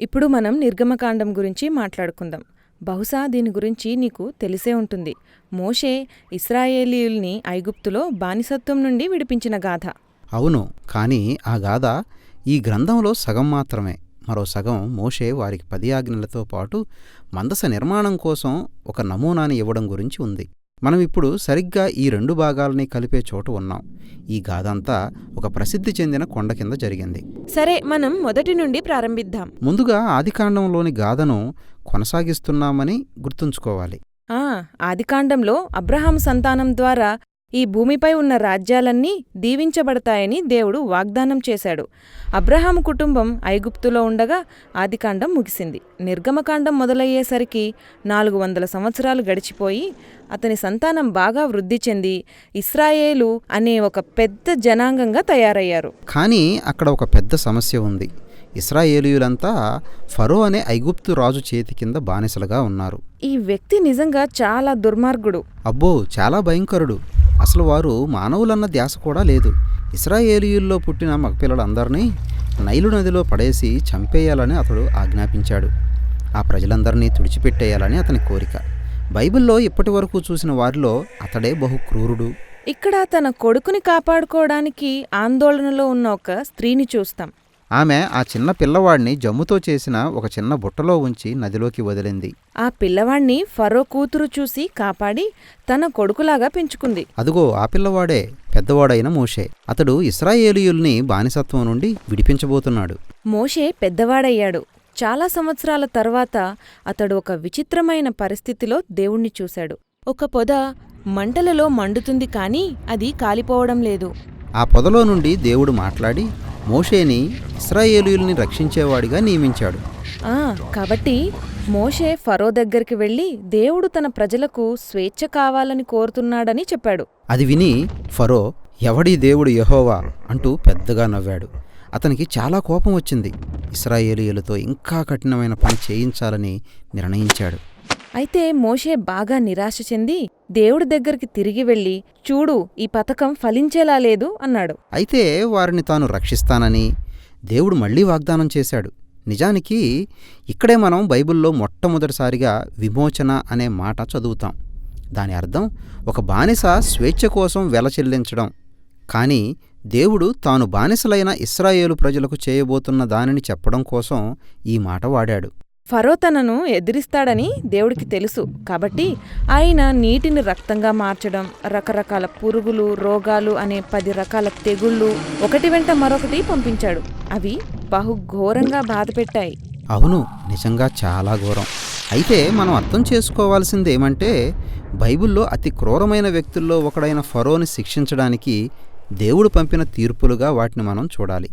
ఇప్పుడు మనం నిర్గమకాండం గురించి మాట్లాడుకుందాం. బహుశా దీని గురించి నీకు తెలిసే ఉంటుంది. మోషే ఇస్రాయేలీయుల్ని ఐగుప్తులో బానిసత్వం నుండి విడిపించిన గాథ. అవును కానీ ఆ గాథ ఈ గ్రంథంలో సగం మాత్రమే. మరో సగం మోషే వారికి పది ఆజ్ఞలతో పాటు మందస నిర్మాణం కోసం ఒక నమూనాని ఇవ్వడం గురించి ఉంది. మనం ఇప్పుడు సరిగ్గా ఈ రెండు భాగాలని కలిపే చోటు ఉన్నాం. ఈ గాథ అంతా ఒక ప్రసిద్ధి చెందిన కొండ కింద జరిగింది. సరే మనం మొదటి నుండి ప్రారంభిద్దాం. ముందుగా ఆదికాండంలోని గాథను కొనసాగిస్తున్నామని గుర్తుంచుకోవాలి. ఆ ఆదికాండంలో అబ్రహాం సంతానం ద్వారా ఈ భూమిపై ఉన్న రాజ్యాలన్నీ దీవించబడతాయని దేవుడు వాగ్దానం చేశాడు. అబ్రహాము కుటుంబం ఐగుప్తులో ఉండగా ఆదికాండం ముగిసింది. నిర్గమకాండం మొదలయ్యేసరికి నాలుగు వందల సంవత్సరాలు గడిచిపోయి అతని సంతానం బాగా వృద్ధి చెంది ఇస్రాయేలు అనే ఒక పెద్ద జనాంగంగా తయారయ్యారు. కానీ అక్కడ ఒక పెద్ద సమస్య ఉంది. ఇస్రాయేలీయులంతా ఫరో అనే ఐగుప్తు రాజు చేతి కింద బానిసలుగా ఉన్నారు. ఈ వ్యక్తి నిజంగా చాలా దుర్మార్గుడు. అబ్బో చాలా భయంకరుడు. అసలు వారు మానవులన్న ధ్యాస కూడా లేదు. ఇస్రాయేలీయుల్లో పుట్టిన మగపిల్లలందరినీ నైలు నదిలో పడేసి చంపేయాలని అతడు ఆజ్ఞాపించాడు. ఆ ప్రజలందరినీ తుడిచిపెట్టేయాలని అతని కోరిక. బైబిల్లో ఇప్పటి వరకు చూసిన వారిలో అతడే బహు క్రూరుడు. ఇక్కడ తన కొడుకుని కాపాడుకోవడానికి ఆందోళనలో ఉన్న ఒక స్త్రీని చూస్తాం. ఆమె ఆ చిన్న పిల్లవాడిని జమ్ముతో చేసిన ఒక చిన్న బుట్టలో ఉంచి నదిలోకి వదిలింది. ఆ పిల్లవాణ్ణి ఫరో కూతురు చూసి కాపాడి తన కొడుకులాగా పెంచుకుంది. అదుగో ఆ పిల్లవాడే పెద్దవాడైన మోషే. అతడు ఇస్రాయేలీయుల్ని బానిసత్వం నుండి విడిపించబోతున్నాడు. మోషే పెద్దవాడయ్యాడు. చాలా సంవత్సరాల తర్వాత అతడు ఒక విచిత్రమైన పరిస్థితిలో దేవుణ్ణి చూశాడు. ఒక పొద మంటలలో మండుతుంది కానీ అది కాలిపోవడం లేదు. ఆ పొదలో నుండి దేవుడు మాట్లాడి మోషేని ఇస్రాయేలీయుల్ని రక్షించేవాడిగా నియమించాడు. ఆ కాబట్టి మోషే ఫరో దగ్గరికి వెళ్ళి దేవుడు తన ప్రజలకు స్వేచ్ఛ కావాలని కోరుతున్నాడని చెప్పాడు. అది విని ఫరో ఎవడి దేవుడు యెహోవా? అంటూ పెద్దగా నవ్వాడు. అతనికి చాలా కోపం వచ్చింది. ఇస్రాయేలీయులతో ఇంకా కఠినమైన పని చేయించాలని నిర్ణయించాడు. అయితే మోషే బాగా నిరాశ చెంది దేవుడి దగ్గరికి తిరిగి వెళ్ళి చూడు ఈ పథకం ఫలించేలా లేదు అన్నాడు. అయితే వారిని తాను రక్షిస్తానని దేవుడు మళ్ళీ వాగ్దానం చేశాడు. నిజానికి ఇక్కడే మనం బైబిల్లో మొట్టమొదటిసారిగా విమోచన అనే మాట చదువుతాం. దాని అర్థం ఒక బానిస స్వేచ్ఛ కోసం వెల చెల్లించడం. కానీ దేవుడు తాను బానిసలైన ఇస్రాయేలు ప్రజలకు చేయబోతున్న దానిని చెప్పడం కోసం ఈ మాట వాడాడు. ఫరో తనను ఎదిరిస్తాడని దేవుడికి తెలుసు. కాబట్టి ఆయన నీటిని రక్తంగా మార్చడం రకరకాల పురుగులు రోగాలు అనే పది రకాల తెగుళ్ళు ఒకటి వెంట మరొకటి పంపించాడు. అవి బహు ఘోరంగా బాధపెట్టాయి. అవును నిజంగా చాలా ఘోరం. అయితే మనం అర్థం చేసుకోవాల్సింది ఏమంటే బైబిల్లో అతి క్రూరమైన వ్యక్తుల్లో ఒకడైన ఫరోని శిక్షించడానికి దేవుడు పంపిన తీర్పులుగా వాటిని మనం చూడాలి.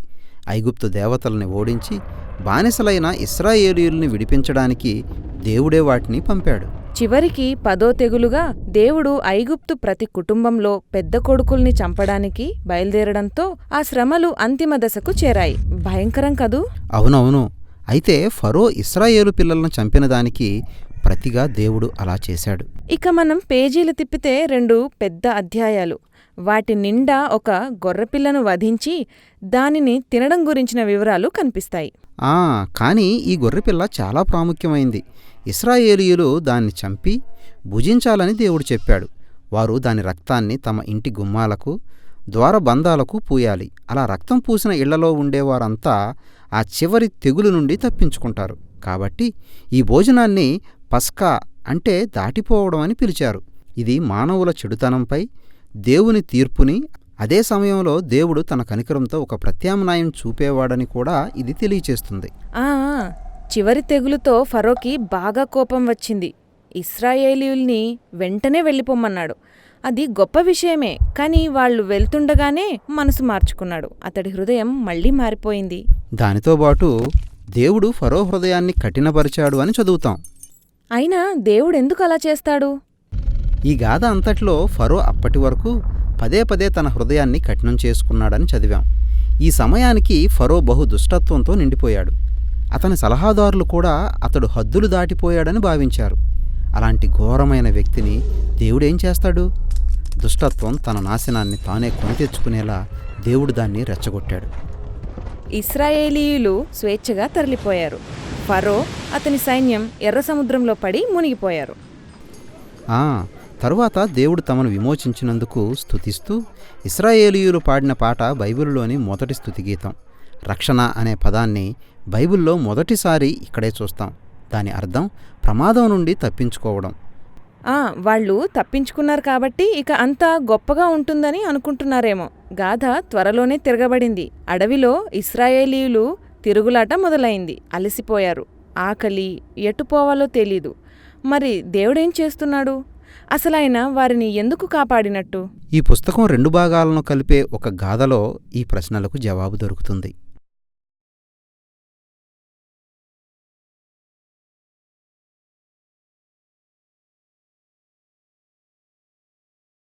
ఐగుప్తు దేవతల్ని ఓడించి బానిసలైన ఇస్రాయేలీయుల్ని విడిపించడానికి దేవుడే వాటిని పంపాడు. చివరికి పదో తెగులుగా దేవుడు ఐగుప్తు ప్రతి కుటుంబంలో పెద్ద కొడుకుల్ని చంపడానికి బయలుదేరడంతో ఆ శ్రమలు అంతిమ దశకు చేరాయి. భయంకరం కదూ? అవునవును. అయితే ఫరో ఇస్రాయేలు పిల్లలను చంపిన దానికి ప్రతిగా దేవుడు అలా చేశాడు. ఇక మనం పేజీలు తిప్పితే రెండు పెద్ద అధ్యాయాలు. వాటి నిండా ఒక గొర్రెపిల్లను వధించి దానిని తినడం గురించిన వివరాలు కనిపిస్తాయి. ఆ కానీ ఈ గొర్రెపిల్ల చాలా ప్రాముఖ్యమైంది. ఇస్రాయేలీయులు దాన్ని చంపి భుజించాలని దేవుడు చెప్పాడు. వారు దాని రక్తాన్ని తమ ఇంటి గుమ్మాలకు ద్వారబంధాలకు పూయాలి. అలా రక్తం పూసిన ఇళ్ళలో ఉండేవారంతా ఆ చివరి తెగులు నుండి తప్పించుకుంటారు. కాబట్టి ఈ భోజనాన్ని పస్కా అంటే దాటిపోవడం అని పిలిచారు. ఇది మానవుల చెడుతనంపై దేవుని తీర్పుని అదే సమయంలో దేవుడు తన కనికరంతో ఒక ప్రత్యామ్నాయం చూపేవాడని కూడా ఇది తెలియచేస్తుంది. చివరి తెగులుతో ఫరోకి బాగా కోపం వచ్చింది. ఇస్రాయేలీయుల్ని వెంటనే వెళ్ళిపోమ్మన్నాడు. అది గొప్ప విషయమే కానీ వాళ్ళు వెళ్తుండగానే మనసు మార్చుకున్నాడు. అతడి హృదయం మళ్ళీ మారిపోయింది. దానితో పాటు దేవుడు ఫరో హృదయాన్ని కఠినపరిచాడు అని చదువుతాం. అయినా దేవుడెందుకు అలా చేస్తాడు? ఈ గాథ అంతట్లో ఫరో అప్పటి వరకు పదే పదే తన హృదయాన్ని కఠినం చేసుకున్నాడని చదివాం. ఈ సమయానికి ఫరో బహు దుష్టత్వంతో నిండిపోయాడు. అతని సలహాదారులు కూడా అతడు హద్దులు దాటిపోయాడని భావించారు. అలాంటి ఘోరమైన వ్యక్తిని దేవుడేం చేస్తాడు? దుష్టత్వం తన నాశనాన్ని తానే కొని తెచ్చుకునేలా దేవుడు దాన్ని రెచ్చగొట్టాడు. ఇస్రాయేలీయులు స్వేచ్ఛగా తరలిపోయారు. ఫరో అతని సైన్యం ఎర్ర సముద్రంలో పడి మునిగిపోయారు. తరువాత దేవుడు తమను విమోచించినందుకు స్తుతిస్తూ ఇస్రాయేలీయులు పాడిన పాట బైబిల్లోని మొదటి స్తుతి గీతం. రక్షణ అనే పదాన్ని బైబిల్లో మొదటిసారి ఇక్కడే చూస్తాం. దాని అర్థం ప్రమాదం నుండి తప్పించుకోవడం. వాళ్ళు తప్పించుకున్నారు కాబట్టి ఇక అంతా గొప్పగా ఉంటుందని అనుకుంటున్నారేమో. గాథ త్వరలోనే తిరగబడింది. అడవిలో ఇస్రాయేలీయులు తిరుగులాట మొదలైంది. అలసిపోయారు. ఆకలి ఎటుపోవాలో తెలీదు. మరి దేవుడేం చేస్తున్నాడు? అసలైన వారిని ఎందుకు కాపాడినట్టు? ఈ పుస్తకం రెండు భాగాలను కలిపే ఒక గాథలో ఈ ప్రశ్నలకు జవాబు దొరుకుతుంది.